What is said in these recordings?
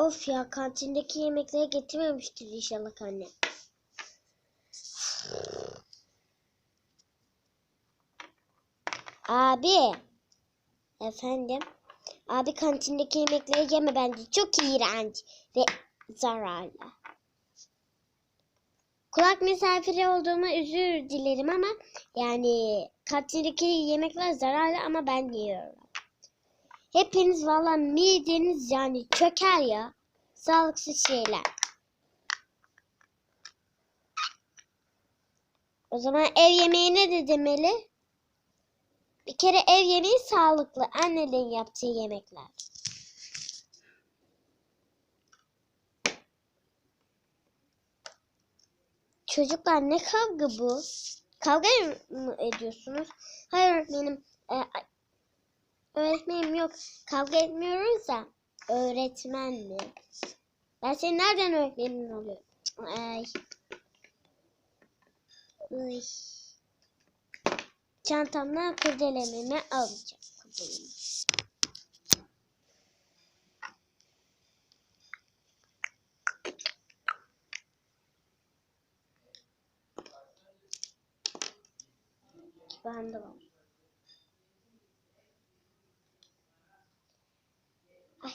Of ya kantindeki yemekleri getirmemiştir inşallah anne. Abi. Efendim. Abi kantindeki yemekleri yeme bence. Çok iğrenç ve zararlı. Kulak misafiri olduğuma özür dilerim ama yani kantindeki yemekler zararlı ama ben yiyorum. Hepiniz valla mideniz yani çöker ya. Sağlıksız şeyler. O zaman ev yemeği ne de demeli? Bir kere ev yemeği sağlıklı. Annelerin yaptığı yemekler. Çocuklar ne kavga bu? Kavga mı ediyorsunuz? Hayır öğretmenim. E, öğretmenim yok. Kavga etmiyoruz da. Öğretmen mi? Ben senin nereden öğretmenin oluyorum? Ay. Ay. Çantamdan kurdelememi alacağım. Kurdelemi. Ay.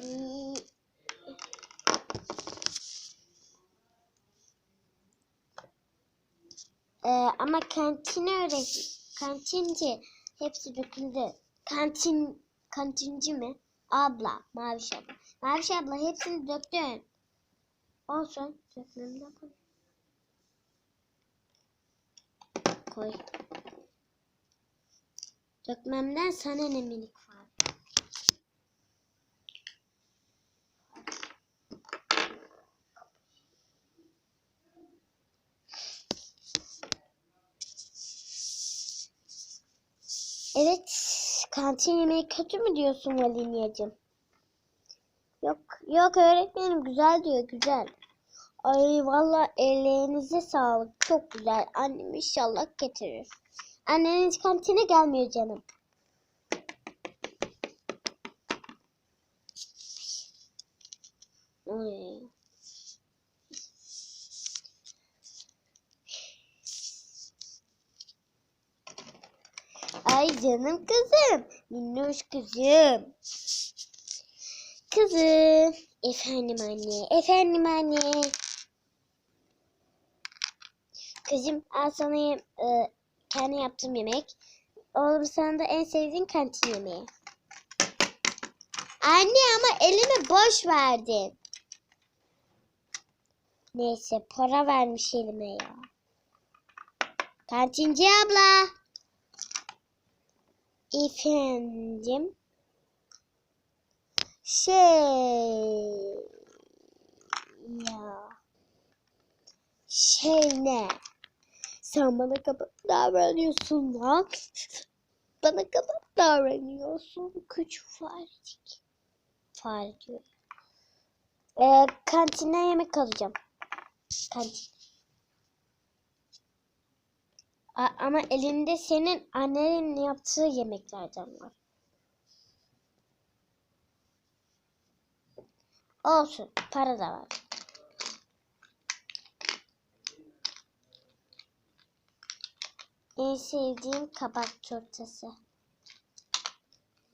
Hmm. Ee, ama kantin öğret kantinci hepsi döküldü. Kantin kantinci mi? Abla, Maviş abla. Maviş abla hepsini döktün. Olsun. Dökmemden koy. Koy. Dökmemden sana ne minik var. Evet, kantin yemeği kötü mü diyorsun Valiniyacığım? Yok, yok öğretmenim güzel diyor, güzel. Ay valla ellerinize sağlık, çok güzel. Annem inşallah getirir. Anneniz kantine gelmiyor canım. Ay. Ay canım kızım. Minnoş kızım. Kızım. Efendim anne. Efendim anne. Kızım al sana e, kendi yaptığım yemek. Oğlum sana da en sevdiğin kantin yemeği. Anne ama elime boş verdin. Neyse para vermiş elime ya. Kantinci abla. Efendim. Şey ya şey ne? Sen bana kapat davranıyorsun lan. Bana kapat davranıyorsun küçük farecik. Fare. Ee, kantinden yemek alacağım. Kantin. Ama elimde senin annenin yaptığı yemeklerden var. Olsun. Para da var. En sevdiğim kabak turtası.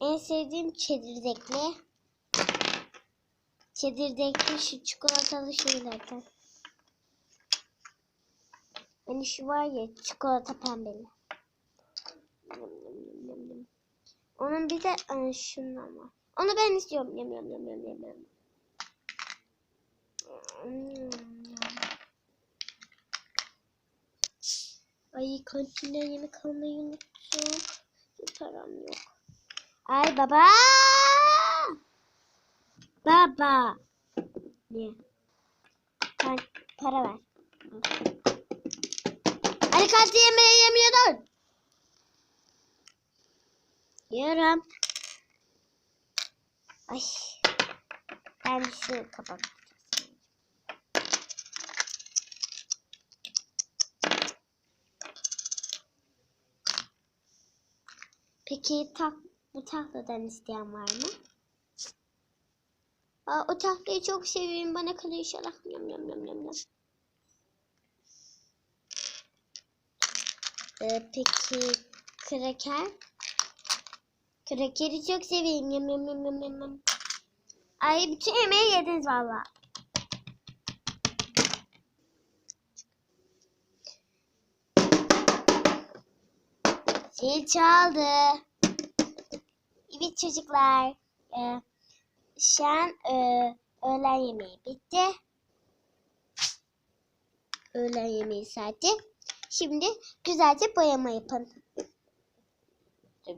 En sevdiğim çekirdekli. Çekirdekli şu çikolatalı şeylerden. Hani şu var ya çikolata pembeli. Onun bir de e, şundan. Onu ben istiyorum. Yum, yum, yum, yum, yum. Hmm. Ay kantinden yemek almayı unuttum. Bir param yok. Ay baba! Baba! Ne? Para ver. Alicante yemeği yemiyordun. Yiyorum. Ay. Ben şu şey kapak. Peki tak, bu tahtadan isteyen var mı? Aa, o tahtayı çok seviyorum. Bana kalıyor inşallah. Yam yam yam yam yam. Ee, peki kraker? Krakeri çok. Yum, yum, yum, yum, yum, yum. Ay bütün yemeği yediniz valla. Zil çaldı. Evet çocuklar. Ee, şu an e, öğlen yemeği bitti. Öğlen yemeği saati. Şimdi güzelce boyama yapın. Dur.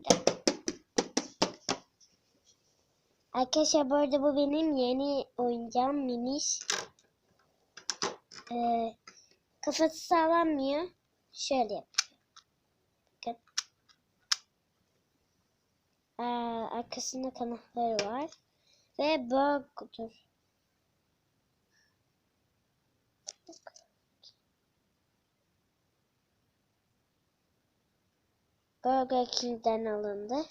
Arkadaşlar bu arada bu benim yeni oyuncağım miniş. Ee, kafası sağlanmıyor. Şöyle yapıyor. Bakın. Arkasında kanatları var. Ve burger. Burger King'den alındı.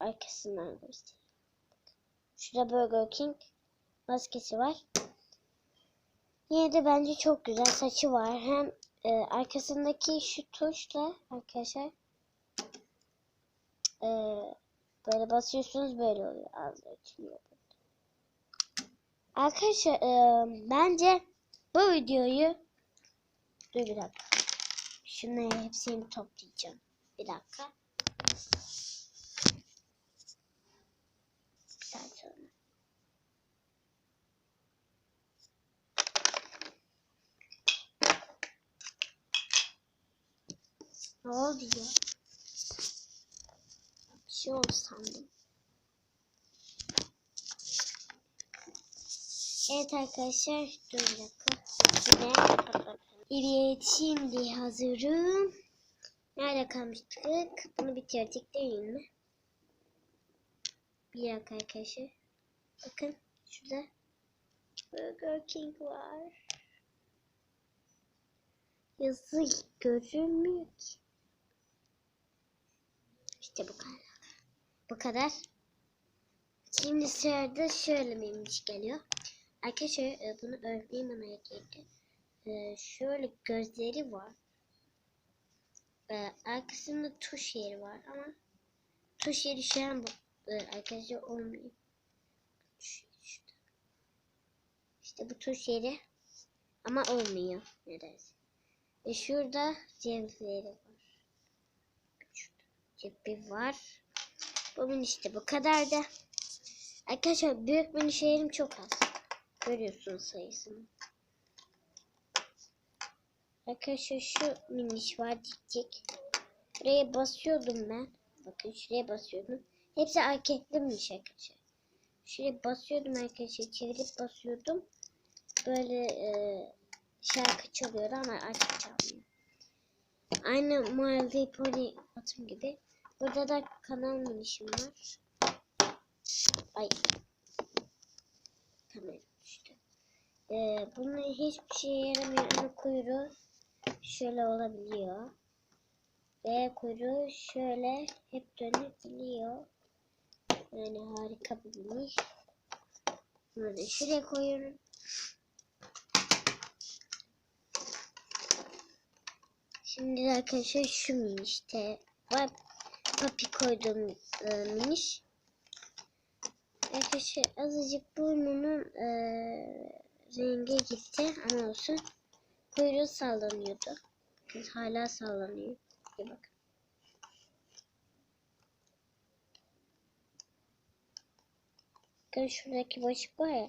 Arkasından göstereyim. Şurada Burger King maskesi var. Yine de bence çok güzel saçı var. Hem e, arkasındaki şu tuşla arkadaşlar e, böyle basıyorsunuz böyle oluyor. Ağzı açılıyor. Arkadaşlar e, bence bu videoyu dur bir dakika. Şunları hepsini toplayacağım. Bir dakika. Bir saat sonra. Ne oldu ya? Bir şey oldu sandım. Evet arkadaşlar dur bir dakika. Yine. Evet şimdi hazırım. Nerede kalmıştık? Bunu bitirdik değil mi? Bir dakika arkadaşlar. Bakın şurada Burger King var. Yazı görünmüyor ki. İşte bu kadar. Bu kadar. Şimdi sırada şöyle miymiş geliyor. Arkadaşlar e, bunu örneğin bana getirdi. E, şöyle gözleri var. E, arkasında tuş yeri var ama tuş yeri şu an bu, e, arkadaşlar olmuyor. İşte bu tuş yeri ama olmuyor nedense. E şurada cevizleri var. Şurada cebi var. Bugün işte bu kadar da. Arkadaşlar büyük mini şehrim çok az. Görüyorsunuz sayısını. Arkadaşlar şu miniş var dikecek. Buraya basıyordum ben. Bakın şuraya basıyordum. Hepsi hareketlimiş arkadaşlar. Şuraya basıyordum arkadaşlar. Çevirip basıyordum. Böyle e, şarkı çalıyordu ama artık çalmıyor. Aynı My Little Pony atım gibi. Burada da kanal minişim var. Ay. Kamera düştü. Ee, bunun hiçbir şeye yaramıyor ama kuyruğu şöyle olabiliyor. Ve kuyruğu şöyle hep dönebiliyor. Yani harika bir miniş. Bunu da şuraya koyuyorum. Şimdi arkadaşlar şu minişte var. Papi koyduğum e, miniş. Arkadaşlar azıcık burnunun e, rengi gitti ama olsun. Kuyruğu sallanıyordu. Bakın hala sallanıyor. Bir bakın. Bakın şuradaki boşluk var ya.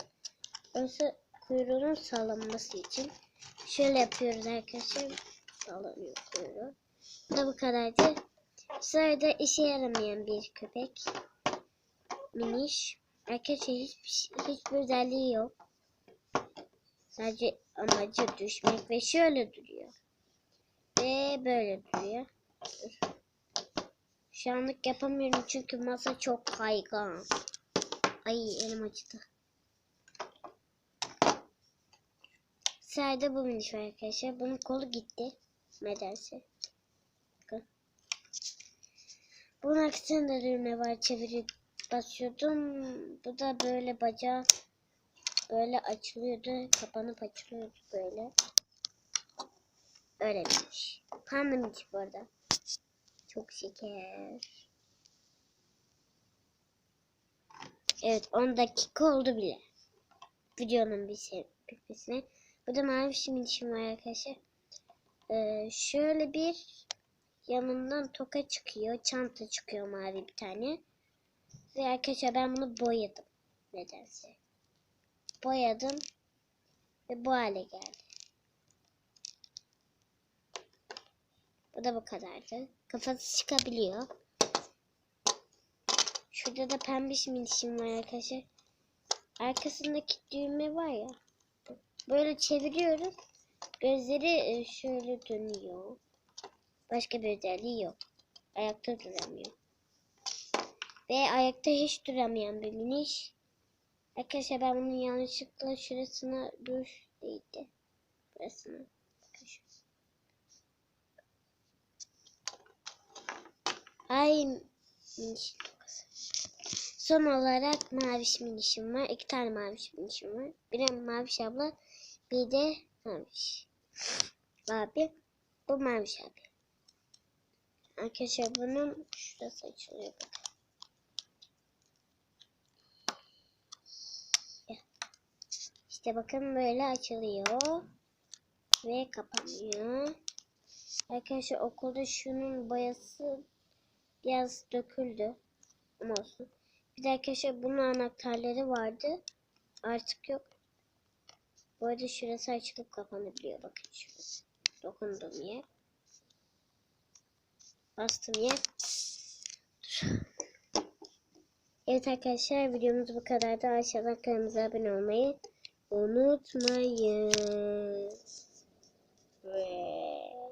Orası kuyruğunun sallanması için. Şöyle yapıyoruz arkadaşlar. Sallanıyor kuyruğu. Bu da bu kadardı. Sırada işe yaramayan bir köpek. Miniş. Arkadaşlar hiçbir, hiçbir özelliği yok. Sadece amacı düşmek ve şöyle duruyor. Ve böyle duruyor. Dur. Şu anlık yapamıyorum çünkü masa çok kaygan. Ay elim acıdı. Sırada bu miniş var arkadaşlar. Bunun kolu gitti. Nedense. Bakın. Bunun arkasında düğme var. Çeviri basıyordum. Bu da böyle bacağı böyle açılıyordu. Kapanıp açılıyordu böyle. Öyleymiş. Pandemik bu arada. Çok şeker. Evet 10 dakika oldu bile. Videonun bir şey bitmesine. Burada mavi şimdişim var arkadaşlar. Ee, şöyle bir yanından toka çıkıyor. Çanta çıkıyor mavi bir tane. Ve arkadaşlar ben bunu boyadım. Nedense. Boyadım. Ve bu hale geldi. Bu da bu kadardı. Kafası çıkabiliyor. Şurada da pembiş minişim var arkadaşlar. Arkasındaki düğme var ya. Böyle çeviriyoruz. Gözleri e, şöyle dönüyor. Başka bir özelliği yok. Ayakta duramıyor. Ve ayakta hiç duramayan bir miniş. Arkadaşlar ben bunun yanlışlıkla şurasına duş değdi. Burasına. Ay miniş. Son olarak maviş minişim var. İki tane maviş minişim var. Bir maviş abla. Bir de maviş. Abi. Bu maviş abi. Arkadaşlar bunun şurası açılıyor bakın. İşte bakın böyle açılıyor. Ve kapanıyor. Arkadaşlar okulda şunun boyası biraz döküldü. Ama olsun. Bir de arkadaşlar bunun anahtarları vardı. Artık yok. Bu arada şurası açılıp kapanabiliyor. Bakın şurası. Dokunduğum yer. Bastım yer. Evet arkadaşlar videomuz bu kadardı. Aşağıdan kanalımıza abone olmayı unutmayın. Ve...